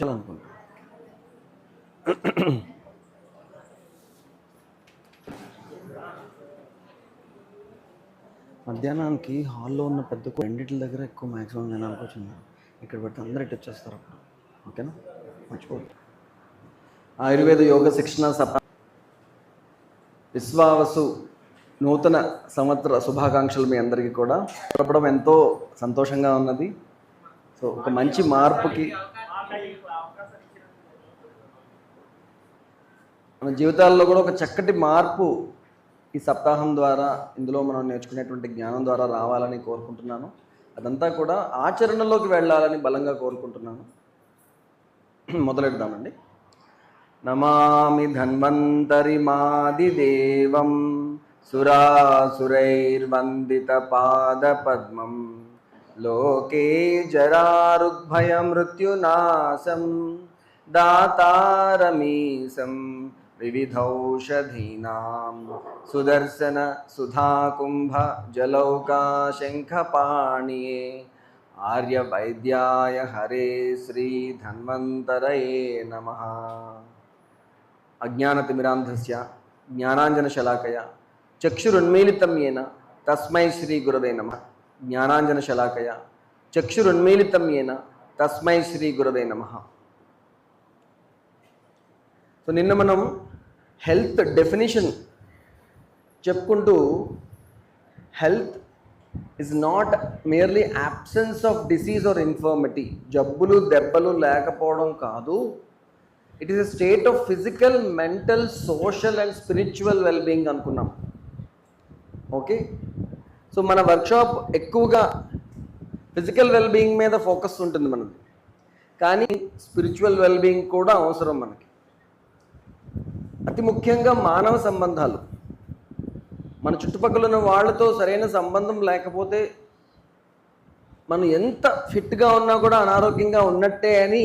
చేయాలనుకుంటున్నాను. మధ్యాహ్నానికి హాల్లో ఉన్న పెద్ద రెండింటి దగ్గర ఎక్కువ మ్యాక్సిమం జనాలకు వచ్చింది ఇక్కడ పెడితే అందరూ ఇటు వచ్చేస్తారు అప్పుడు. ఓకేనా? మర్చిపోదు ఆయుర్వేద యోగ శిక్షణ సభ విశ్వావసు నూతన సంవత్సర శుభాకాంక్షలు మీ అందరికీ కూడా. చెప్పడం ఎంతో సంతోషంగా ఉన్నది. సో ఒక మంచి మార్పుకి మన జీవితాల్లో కూడా ఒక చక్కటి మార్పు ఈ సప్తాహం ద్వారా ఇందులో మనం నేర్చుకునేటువంటి జ్ఞానం ద్వారా రావాలని కోరుకుంటున్నాను. అదంతా కూడా ఆచరణలోకి వెళ్ళాలని బలంగా కోరుకుంటున్నాను. మొదలెడదామండి. నమామి ధన్వంతరి మాదిదేవం సురాసురైర్వందిత పాద పద్మం లోకే జరారుగ్భయ మృత్యునాశం దాతారమీశం వివిధౌషధీనాం సుదర్శన సుధాకుంభ జలౌకా శంఖపాణియే ఆర్యవైద్యాయ హరే శ్రీ ధన్వంతరయే నమ అజ్ఞానతిమిరాంధస్య జ్ఞానాంజనశలాకయ చక్షురున్మీలితం ఏన తస్మై శ్రీ గురవే నమ జ్ఞానాంజనశలాకయ చక్షురున్మీలితం ఏన సో నిన్న మనం హెల్త్ డెఫినేషన్ చెప్పుకుంటూ health is not merely absence of disease or infirmity జబ్బులు దెబ్బలు లేకపోవడం కాదు. It is a state of physical mental social and spiritual wellbeing అనుకున్నాం. ఓకే సో మన వర్క్షాప్ ఎక్కువగా ఫిజికల్ వెల్బీయింగ్ మీద ఫోకస్ ఉంటుంది మనది. కానీ స్పిరిచువల్ వెల్బీయింగ్ కూడా అవసరం మనకి. అతి ముఖ్యంగా మానవ సంబంధాలు. మన చుట్టుపక్కల ఉన్న వాళ్ళతో సరైన సంబంధం లేకపోతే మనం ఎంత ఫిట్గా ఉన్నా కూడా అనారోగ్యంగా ఉన్నట్టే అని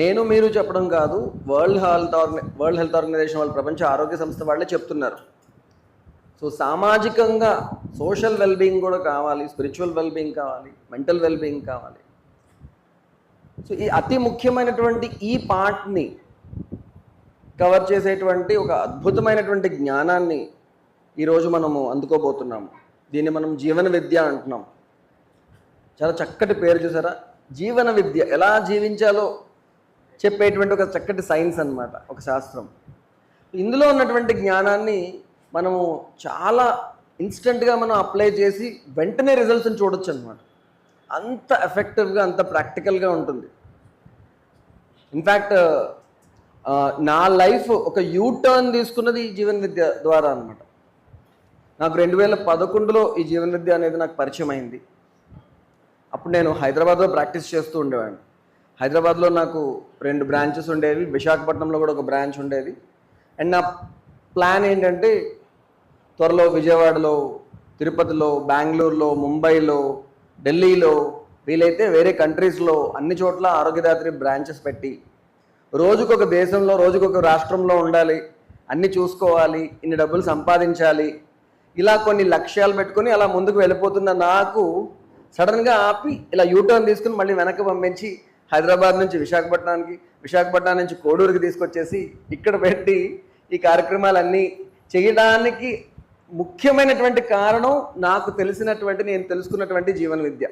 నేను మీరు చెప్పడం కాదు వరల్డ్ హెల్త్ ఆర్గనై వరల్డ్ హెల్త్ ఆర్గనైజేషన్ వాళ్ళు ప్రపంచ ఆరోగ్య సంస్థ వాళ్ళే చెప్తున్నారు. సో సామాజికంగా సోషల్ వెల్బీయింగ్ కూడా కావాలి స్పిరిచువల్ వెల్బీయింగ్ కావాలి మెంటల్ వెల్బీయింగ్ కావాలి. సో ఈ అతి ముఖ్యమైనటువంటి ఈ పార్ట్ని కవర్ చేసేటువంటి ఒక అద్భుతమైనటువంటి జ్ఞానాన్ని ఈరోజు మనము అందుకోబోతున్నాము. దీన్ని మనం జీవన విద్య అంటున్నాం. చాలా చక్కటి పేరు చూసారా? జీవన విద్య. ఎలా జీవించాలో చెప్పేటువంటి ఒక చక్కటి సైన్స్ అనమాట ఒక శాస్త్రం. ఇందులో ఉన్నటువంటి జ్ఞానాన్ని మనము చాలా ఇన్స్టెంట్గా మనం అప్లై చేసి వెంటనే రిజల్ట్స్ని చూడొచ్చు అనమాట అంత ఎఫెక్టివ్గా అంత ప్రాక్టికల్గా ఉంటుంది. ఇన్ఫ్యాక్ట్ నా లైఫ్ ఒక యూ టర్న్ తీసుకున్నది ఈ జీవన విద్య ద్వారా అనమాట నాకు రెండు వేల పదకొండులో ఈ జీవన విద్య అనేది నాకు పరిచయం అయింది. అప్పుడు నేను హైదరాబాద్లో ప్రాక్టీస్ చేస్తూ ఉండేవాడిని. హైదరాబాద్లో నాకు రెండు బ్రాంచెస్ ఉండేవి. విశాఖపట్నంలో కూడా ఒక బ్రాంచ్ ఉండేది. అండ్ నా ప్లాన్ ఏంటంటే త్వరలో విజయవాడలో తిరుపతిలో బెంగళూరులో ముంబైలో ఢిల్లీలో వీలైతే వేరే కంట్రీస్లో అన్ని చోట్ల ఆరోగ్యదాత్రి బ్రాంచెస్ పెట్టి రోజుకొక దేశంలో రోజుకొక రాష్ట్రంలో ఉండాలి. అన్ని చూసుకోవాలి ఇన్ని డబ్బులు సంపాదించాలి. ఇలా కొన్ని లక్ష్యాలు పెట్టుకొని అలా ముందుకు వెళ్ళిపోతున్న నాకు సడన్గా ఆపి ఇలా యూటర్న్ తీసుకుని మళ్ళీ వెనక్కి పంపించి హైదరాబాద్ నుంచి విశాఖపట్నానికి విశాఖపట్నం నుంచి కోడూరుకి తీసుకొచ్చేసి ఇక్కడ పెట్టి ఈ కార్యక్రమాలన్నీ చేయడానికి ముఖ్యమైనటువంటి కారణం నాకు తెలిసినటువంటి నేను తెలుసుకున్నటువంటి జీవన విద్య.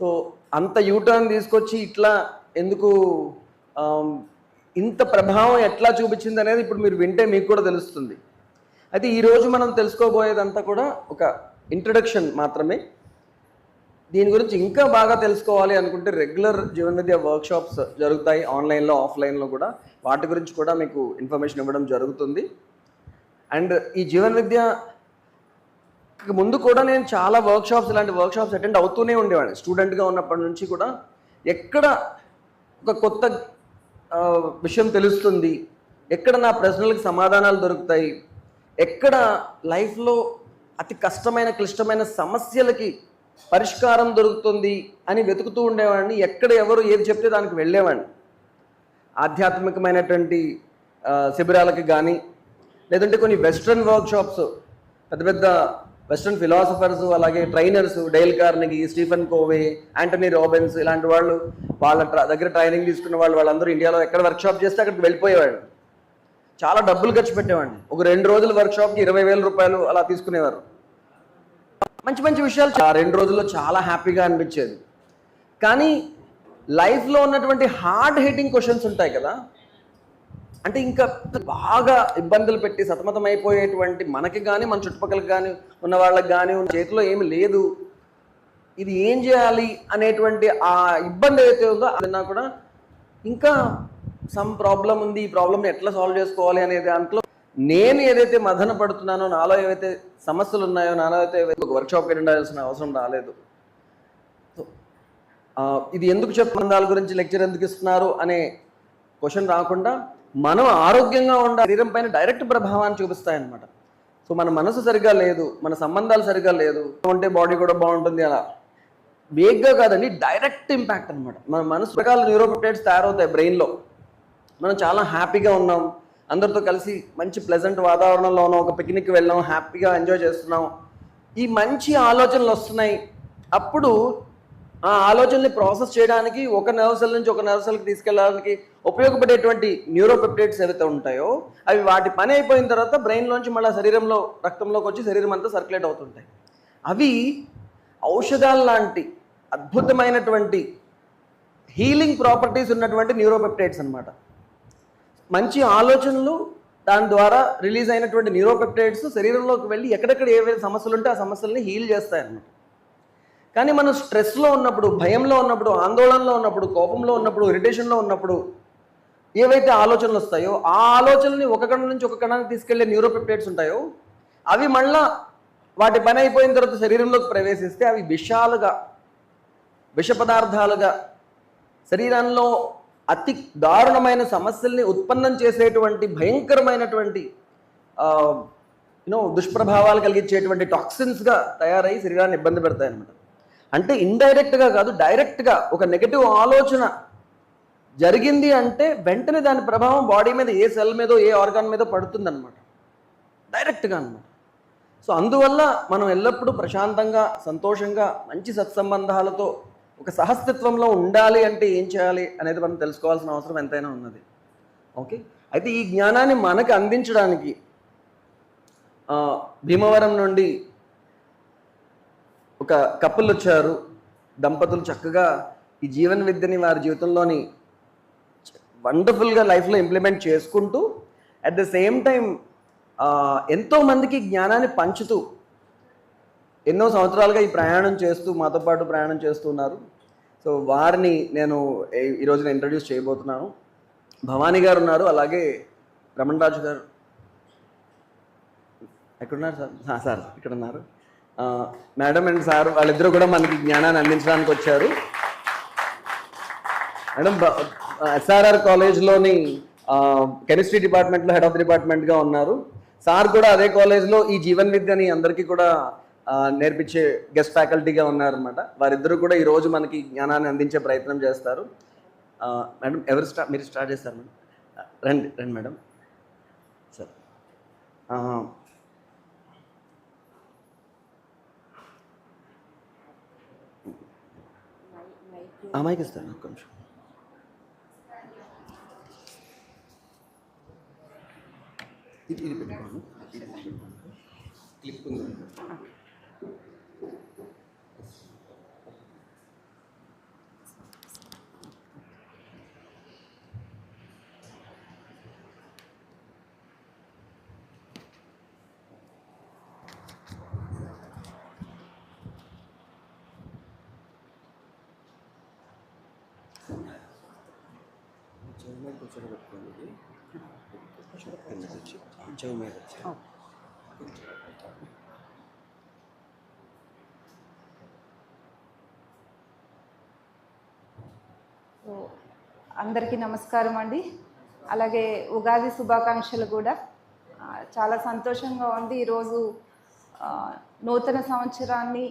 సో అంత యూటర్న్ తీసుకొచ్చి ఇట్లా ఎందుకు ఇంత ప్రభావం ఎట్లా చూపించింది అనేది ఇప్పుడు మీరు వింటే మీకు కూడా తెలుస్తుంది. అయితే ఈరోజు మనం తెలుసుకోబోయేదంతా కూడా ఒక ఇంట్రడక్షన్ మాత్రమే. దీని గురించి ఇంకా బాగా తెలుసుకోవాలి అనుకుంటే రెగ్యులర్ జీవన విద్య వర్క్షాప్స్ జరుగుతాయి ఆన్లైన్లో ఆఫ్లైన్లో కూడా. వాటి గురించి కూడా మీకు ఇన్ఫర్మేషన్ ఇవ్వడం జరుగుతుంది. అండ్ ఈ జీవన విద్య ముందు కూడా నేను చాలా వర్క్షాప్స్ ఇలాంటి వర్క్షాప్స్ అటెండ్ అవుతూనే ఉండేవాడిని. స్టూడెంట్గా ఉన్నప్పటి నుంచి కూడా. ఎక్కడ ఒక కొత్త విషయం తెలుస్తుంది. ఎక్కడ నా ప్రశ్నలకు సమాధానాలు దొరుకుతాయి? ఎక్కడ లైఫ్లో అతి కష్టమైన క్లిష్టమైన సమస్యలకి పరిష్కారం దొరుకుతుంది అని వెతుకుతూ ఉండేవాడిని. ఎక్కడ ఎవరు ఏది చెప్తే దానికి వెళ్ళేవాడిని. ఆధ్యాత్మికమైనటువంటి శిబిరాలకి కానీ లేదంటే కొన్ని వెస్ట్రన్ వర్క్షాప్స్ పెద్ద పెద్ద వెస్ట్రన్ ఫిలాసఫర్స్ అలాగే trainers Dale Carnegie Stephen Covey Anthony Robbins ఇలాంటి వాళ్ళు వాళ్ళ దగ్గర ట్రైనింగ్ తీసుకున్న వాళ్ళు వాళ్ళందరూ ఇండియాలో ఎక్కడ వర్క్షాప్ చేస్తే అక్కడికి వెళ్ళిపోయేవాడు చాలా డబ్బులు ఖర్చు పెట్టేవాడిని. ఒక రెండు రోజుల వర్క్షాప్కి ఇరవై వేల రూపాయలు అలా తీసుకునేవారు. మంచి మంచి విషయాలు ఆ రెండు రోజుల్లో చాలా హ్యాపీగా అనిపించేది. కానీ లైఫ్లో ఉన్నటువంటి హార్డ్ హిట్టింగ్ క్వశ్చన్స్ ఉంటాయి కదా అంటే ఇంకా బాగా ఇబ్బందులు పెట్టి సతమతం అయిపోయేటువంటి మనకి కానీ మన చుట్టుపక్కలకి కానీ ఉన్న వాళ్ళకి కానీ ఉన్న చేతిలో ఏమి లేదు. ఇది ఏం చేయాలి అనేటువంటి ఆ ఇబ్బంది ఏదైతే ఉందో అదన్నా కూడా ఇంకా సమ్ ప్రాబ్లం ఉంది. ఈ ప్రాబ్లమ్ని ఎట్లా సాల్వ్ చేసుకోవాలి అనే దాంట్లో నేను ఏదైతే మదన పడుతున్నానో నాలో ఏవైతే సమస్యలు ఉన్నాయో నాలో అయితే ఒక వర్క్షాప్కి ఉండాల్సిన అవసరం రాలేదు. సో, ఇది ఎందుకు చెప్తున్న దాని గురించి లెక్చర్ ఎందుకు ఇస్తున్నారు అనే క్వశ్చన్ రాకుండా మనం ఆరోగ్యంగా ఉండ శరీరం పైన డైరెక్ట్ ప్రభావాన్ని చూపిస్తాయన్నమాట. సో మన మనసు సరిగా లేదు మన సంబంధాలు సరిగా లేదు ఉంటే బాడీ కూడా బాగుంటుంది అలా. వేగ్గా కాదండి డైరెక్ట్ ఇంపాక్ట్ అనమాట మన మనసు రకాల న్యూరోపెప్టైడ్స్ తయారవుతాయి బ్రెయిన్లో మనం చాలా హ్యాపీగా ఉన్నాం. అందరితో కలిసి మంచి ప్లెజెంట్ వాతావరణంలో ఉన్నాం. ఒక పిక్నిక్ వెళ్ళాం హ్యాపీగా ఎంజాయ్ చేస్తున్నాం. ఈ మంచి ఆలోచనలు వస్తున్నాయి. అప్పుడు ఆ ఆలోచనని ప్రాసెస్ చేయడానికి ఒక నర్వ్ సెల్ నుంచి ఒక నర్వ్ సెల్కి తీసుకెళ్ళడానికి ఉపయోగపడేటువంటి న్యూరోపెప్టైడ్స్ ఏవైతే ఉంటాయో అవి వాటి పని అయిపోయిన తర్వాత బ్రెయిన్లోంచి మళ్ళీ శరీరంలో రక్తంలోకి వచ్చి శరీరం అంతా సర్క్యులేట్ అవుతుంటాయి. అవి ఔషధాలు లాంటి అద్భుతమైనటువంటి హీలింగ్ ప్రాపర్టీస్ ఉన్నటువంటి న్యూరోపెప్టైడ్స్ అనమాట మంచి ఆలోచనలు దాని ద్వారా రిలీజ్ అయినటువంటి న్యూరోపెప్టైడ్స్ శరీరంలోకి వెళ్ళి ఎక్కడెక్కడ ఏవైతే సమస్యలు ఉంటే ఆ సమస్యల్ని హీల్ చేస్తాయన్నమాట. కానీ మనం స్ట్రెస్లో ఉన్నప్పుడు భయంలో ఉన్నప్పుడు ఆందోళనలో ఉన్నప్పుడు కోపంలో ఉన్నప్పుడు ఇరిటేషన్లో ఉన్నప్పుడు ఏవైతే ఆలోచనలు వస్తాయో ఆ ఆలోచనల్ని ఒక కణం నుంచి ఒక కణానికి తీసుకెళ్ళే న్యూరోపెప్టైడ్స్ ఉంటాయో అవి మళ్ళా వాటి పని అయిపోయిన తర్వాత శరీరంలోకి ప్రవేశిస్తే అవి విషాలుగా విష పదార్థాలుగా శరీరంలో అతి దారుణమైన సమస్యల్ని ఉత్పన్నం చేసేటువంటి భయంకరమైనటువంటి యూనో దుష్ప్రభావాలు కలిగించేటువంటి టాక్సిన్స్గా తయారై శరీరాన్ని ఇబ్బంది పెడతాయి అనమాట అంటే ఇండైరెక్ట్గా కాదు డైరెక్ట్గా ఒక నెగటివ్ ఆలోచన జరిగింది అంటే వెంటనే దాని ప్రభావం బాడీ మీద ఏ సెల్ మీదో ఏ ఆర్గాన్ మీదో పడుతుందన్నమాట. డైరెక్ట్గా అనమాట సో అందువల్ల మనం ఎల్లప్పుడూ ప్రశాంతంగా సంతోషంగా మంచి సత్సంబంధాలతో ఒక సహస్తిత్వంలో ఉండాలి అంటే ఏం చేయాలి అనేది మనం తెలుసుకోవాల్సిన అవసరం ఎంతైనా ఉన్నది. ఓకే అయితే ఈ జ్ఞానాన్ని మనకు అందించడానికి భీమవరం నుండి ఒక కపుల్ వచ్చారు. దంపతులు చక్కగా ఈ జీవన విద్యని వారి జీవితంలోని వండర్ఫుల్గా లైఫ్లో ఇంప్లిమెంట్ చేసుకుంటూ అట్ ద సేమ్ టైం ఎంతో మందికి జ్ఞానాన్ని పంచుతూ ఎన్నో సంవత్సరాలుగా ఈ ప్రయాణం చేస్తూ మాతో పాటు ప్రయాణం చేస్తున్నారు సో వారిని నేను ఈ- రోజున ఇంట్రడ్యూస్ చేయబోతున్నాను. భవానీ గారు ఉన్నారు అలాగే రమణరాజు గారు. ఎక్కడున్నారు సార్? సార్ ఇక్కడ ఉన్నారు మేడం అండ్ సార్ వాళ్ళిద్దరూ కూడా మనకి జ్ఞానాన్ని అందించడానికి వచ్చారు. మేడం ఎస్ఆర్ఆర్ కాలేజ్లోని కెమిస్ట్రీ డిపార్ట్మెంట్లో హెడ్ ఆఫ్ డిపార్ట్మెంట్గా ఉన్నారు. సార్ కూడా అదే కాలేజ్లో ఈ జీవన్ విద్యని అందరికీ కూడా నేర్పించే గెస్ట్ ఫ్యాకల్టీగా ఉన్నారనమాట వారిద్దరూ కూడా ఈరోజు మనకి జ్ఞానాన్ని అందించే ప్రయత్నం చేస్తారు. మేడం ఎవరు స్టార్ట్ మీరు స్టార్ట్ చేస్తారు మేడం? రండి రండి మేడం. సార్ ఆ, ఆ మైక్ ఇస్తాను ఒక్క నిమిషం ఇది ఇది పెట్టుకోండి ఇది పెట్టుకోండి. క్లిప్ ఉంది మీద కూర్చొని పెట్టుకోండి. ఇది. కిందకి వచ్చి. చెవి మీద వచ్చి సో అందరికీ నమస్కారం అండి. అలాగే ఉగాది శుభాకాంక్షలు కూడా. చాలా సంతోషంగా ఉంది ఈరోజు నూతన సంవత్సరాన్ని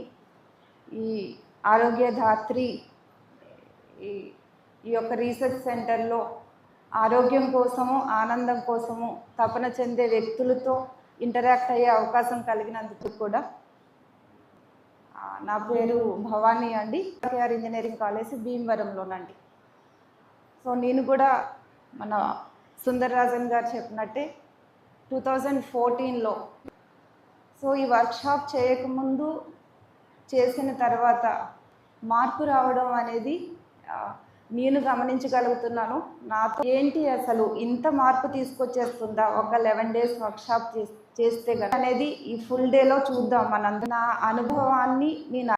ఈ ఆరోగ్య ధాత్రి ఈ ఈ యొక్క రీసెర్చ్ సెంటర్లో ఆరోగ్యం కోసము ఆనందం కోసము తపన చెందే వ్యక్తులతో ఇంటరాక్ట్ అయ్యే అవకాశం కలిగినందుకు కూడా నా పేరు భవానీ అండి. కేఆర్ ఇంజనీరింగ్ కాలేజ్ భీమవరంలోనండి. సో నేను కూడా మన సుందరరాజన్ గారు చెప్పినట్టే టూ థౌజండ్ ఫోర్టీన్లో సో ఈ వర్క్షాప్ చేయకముందు చేసిన తర్వాత మార్పు రావడం అనేది నేను గమనించగలుగుతున్నాను. నాతో ఏంటి అసలు ఇంత మార్పు తీసుకొచ్చేస్తుందా? ఒక లెవెన్ డేస్ వర్క్షాప్ చేస్తే కదా అనేది ఈ ఫుల్ డేలో చూద్దాం మనందరం. నా అనుభవాన్ని నేను